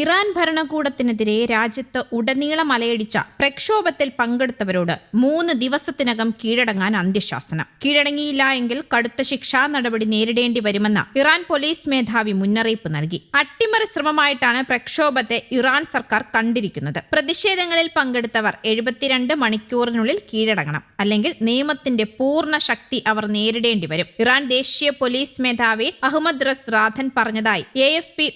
Iran ഭരണകൂടത്തിനെതിരെ രാജ്യത്ത് ഉടനീളം അലയടിച്ച പ്രക്ഷോഭത്തിൽ പങ്കെടുത്തവരോട് മൂന്ന് ദിവസത്തിനകം കീഴടങ്ങാൻ അന്ത്യശാസനം. കീഴടങ്ങിയില്ല എങ്കിൽ കടുത്ത ശിക്ഷാ നടപടി നേരിടേണ്ടി വരുമെന്ന് ഇറാൻ പോലീസ് മേധാവി മുന്നറിയിപ്പ് നൽകി. അട്ടിമറി ശ്രമമായിട്ടാണ് പ്രക്ഷോഭത്തെ ഇറാൻ സർക്കാർ കണ്ടിരിക്കുന്നത്. പ്രതിഷേധങ്ങളിൽ പങ്കെടുത്തവർ എഴുപത്തിരണ്ട് മണിക്കൂറിനുള്ളിൽ കീഴടങ്ങണം. അല്ലെങ്കിൽ നിയമത്തിന്റെ പൂർണ ശക്തി അവർ നേരിടേണ്ടി വരും. ഇറാൻ ദേശീയ പോലീസ് മേധാവി അഹമ്മദ് റസ് റാഥൻ പറഞ്ഞതായി എ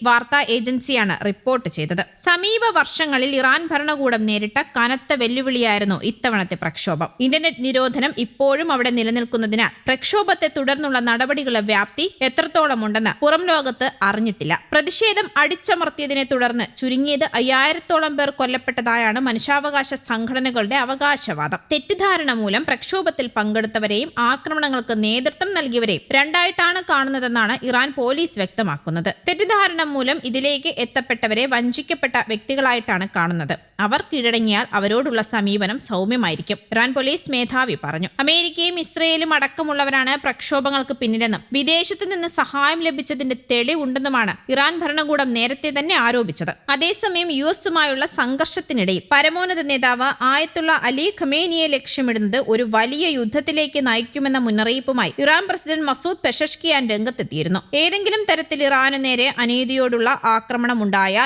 വാർത്താ ഏജൻസിയാണ് റിപ്പോർട്ട് ചെയ്തത്. സമീപ വർഷങ്ങളിൽ ഇറാൻ ഭരണകൂടം നേരിട്ട കനത്ത വെല്ലുവിളിയായിരുന്നു ഇത്തവണത്തെ പ്രക്ഷോഭം. ഇന്റർനെറ്റ് നിരോധനം ഇപ്പോഴും അവിടെ നിലനിൽക്കുന്നതിനാൽ പ്രക്ഷോഭത്തെ തുടർന്നുള്ള നടപടികളുടെ വ്യാപ്തി എത്രത്തോളം ഉണ്ടെന്ന് പുറം ലോകത്ത് അറിഞ്ഞിട്ടില്ല. പ്രതിഷേധം അടിച്ചമർത്തിയതിനെ തുടർന്ന് ചുരുങ്ങിയത് അയ്യായിരത്തോളം പേർ കൊല്ലപ്പെട്ടതായാണ് മനുഷ്യാവകാശ സംഘടനകളുടെ അവകാശവാദം. തെറ്റിദ്ധാരണ മൂലം പ്രക്ഷോഭത്തിൽ പങ്കെടുത്തവരെയും ആക്രമണങ്ങൾക്ക് നേതൃത്വം നൽകിയവരെയും രണ്ടായിട്ടാണ് കാണുന്നതെന്നാണ് ഇറാൻ പോലീസ് വ്യക്തമാക്കുന്നത്. തെറ്റിദ്ധാരണ മൂലം ഇതിലേക്ക് എത്തപ്പെട്ടവരെ വഞ്ചിക്കപ്പെട്ട വ്യക്തികളായിട്ടാണ് കാണുന്നത്. അവർ കീഴടങ്ങിയാൽ അവരോടുള്ള സമീപനം സൗമ്യമായിരിക്കും. ഇറാൻ പോലീസ് മേധാവി പറഞ്ഞു. അമേരിക്കയും ഇസ്രയേലും അടക്കമുള്ളവരാണ് പ്രക്ഷോഭങ്ങൾക്ക് പിന്നിലെന്നും വിദേശത്ത് നിന്ന് സഹായം ലഭിച്ചതിന്റെ തെളിവുണ്ടെന്നുമാണ് ഇറാൻ ഭരണകൂടം നേരത്തെ തന്നെ ആരോപിച്ചത്. അതേസമയം യു എസുമായുള്ള സംഘർഷത്തിനിടയിൽ പരമോന്നത നേതാവ് ആയത്തുള്ള അലി ഖമേനിയെ ലക്ഷ്യമിടുന്നത് ഒരു വലിയ യുദ്ധത്തിലേക്ക് നയിക്കുമെന്ന മുന്നറിയിപ്പുമായി ഇറാൻ പ്രസിഡന്റ് മസൂദ് പെഷഷ്കിയാൻ രംഗത്തെത്തിയിരുന്നു. ഏതെങ്കിലും തരത്തിൽ ഇറാന് നേരെ അനീതിയോടുള്ള ആക്രമണം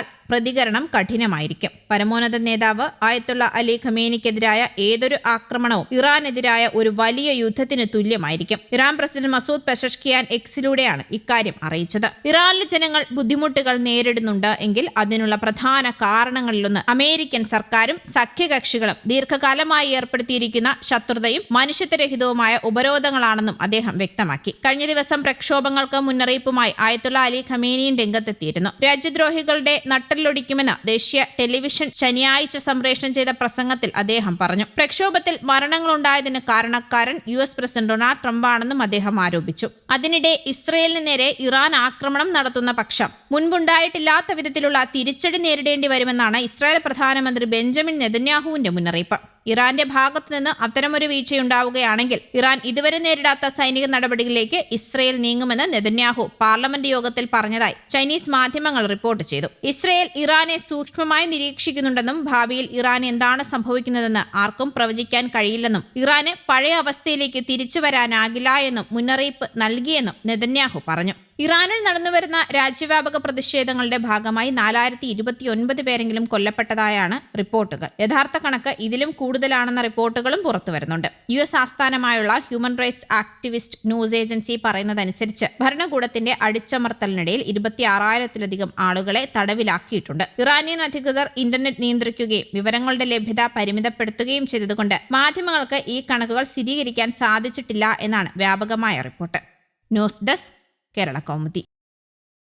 that പ്രതികരണം കഠിനമായിരിക്കും. പരമോന്നത നേതാവ് ആയത്തുള്ള അലി ഖമേനിക്കെതിരായ ഏതൊരു ആക്രമണവും ഇറാനെതിരായ ഒരു വലിയ യുദ്ധത്തിന് തുല്യമായിരിക്കും. ഇറാൻ പ്രസിഡന്റ് മസൂദ് പെഷഷ്കിയാൻ എക്സിലൂടെയാണ് ഇക്കാര്യം അറിയിച്ചത്. ഇറാനിലെ ജനങ്ങൾ ബുദ്ധിമുട്ടുകൾ നേരിടുന്നുണ്ട് എങ്കിൽ അതിനുള്ള പ്രധാന കാരണങ്ങളിലൊന്ന് അമേരിക്കൻ സർക്കാരും സഖ്യകക്ഷികളും ദീർഘകാലമായി ഏർപ്പെടുത്തിയിരിക്കുന്ന ശത്രുതയും മനുഷ്യത്വരഹിതവുമായ ഉപരോധങ്ങളാണെന്നും അദ്ദേഹം വ്യക്തമാക്കി. കഴിഞ്ഞ ദിവസം പ്രക്ഷോഭങ്ങൾക്ക് മുന്നറിയിപ്പുമായി ആയത്തുള്ള അലി ഖമേനിയും രംഗത്തെത്തിയിരുന്നു. രാജ്യദ്രോഹികളുടെ നട്ടലിലൊടിക്കുമെന്ന് ദേശീയ ടെലിവിഷൻ ശനിയാഴ്ച സംപ്രേഷണം ചെയ്ത പ്രസംഗത്തിൽ അദ്ദേഹം പറഞ്ഞു. പ്രക്ഷോഭത്തിൽ മരണങ്ങളുണ്ടായതിന് കാരണക്കാരൻ യു എസ് പ്രസിഡന്റ് ഡൊണാൾഡ് ട്രംപാണെന്നും അദ്ദേഹം ആരോപിച്ചു. അതിനിടെ ഇസ്രയേലിന് നേരെ ഇറാൻ ആക്രമണം നടത്തുന്ന പക്ഷം മുൻപുണ്ടായിട്ടില്ലാത്ത വിധത്തിലുള്ള തിരിച്ചടി നേരിടേണ്ടി വരുമെന്നാണ് ഇസ്രായേൽ പ്രധാനമന്ത്രി ബെഞ്ചമിൻ നെതന്യാഹുവിന്റെ മുന്നറിയിപ്പ്. ഇറാന്റെ ഭാഗത്തു നിന്ന് അത്തരമൊരു വീഴ്ചയുണ്ടാവുകയാണെങ്കിൽ ഇറാൻ ഇതുവരെ നേരിടാത്ത സൈനിക നടപടികളിലേക്ക് ഇസ്രയേൽ നീങ്ങുമെന്ന് നെതന്യാഹു പാർലമെന്റ് യോഗത്തിൽ പറഞ്ഞതായി ചൈനീസ് മാധ്യമങ്ങൾ റിപ്പോർട്ട് ചെയ്തു. ഇസ്രയേൽ ഇറാനെ സൂക്ഷ്മമായി നിരീക്ഷിക്കുന്നുണ്ടെന്നും ഭാവിയിൽ ഇറാൻ എന്താണ് സംഭവിക്കുന്നതെന്ന് ആർക്കും പ്രവചിക്കാൻ കഴിയില്ലെന്നും ഇറാന് പഴയ അവസ്ഥയിലേക്ക് തിരിച്ചു വരാനാകില്ല എന്നും മുന്നറിയിപ്പ് നൽകിയെന്നും നെതന്യാഹു പറഞ്ഞു. ഇറാനിൽ നടന്നുവരുന്ന രാജ്യവ്യാപക പ്രതിഷേധങ്ങളുടെ ഭാഗമായി നാലായിരത്തി ഇരുപത്തിയൊൻപത് പേരെങ്കിലും കൊല്ലപ്പെട്ടതായാണ് റിപ്പോർട്ടുകൾ. യഥാർത്ഥ കണക്ക് ഇതിലും കൂടുതലാണെന്ന റിപ്പോർട്ടുകളും പുറത്തു വരുന്നുണ്ട് യു എസ് ആസ്ഥാനമായുള്ള human rights activist news agency പറയുന്നതനുസരിച്ച് ഭരണകൂടത്തിന്റെ അടിച്ചമർത്തലിനിടയിൽ ഇരുപത്തിയാറായിരത്തിലധികം ആളുകളെ തടവിലാക്കിയിട്ടുണ്ട്. ഇറാനിയൻ അധികൃതർ ഇന്റർനെറ്റ് നിയന്ത്രിക്കുകയും വിവരങ്ങളുടെ ലഭ്യത പരിമിതപ്പെടുത്തുകയും ചെയ്തതുകൊണ്ട് മാധ്യമങ്ങൾക്ക് ഈ കണക്കുകൾ സ്ഥിരീകരിക്കാൻ സാധിച്ചിട്ടില്ല എന്നാണ് വ്യാപകമായ report. News desk che era la Comedy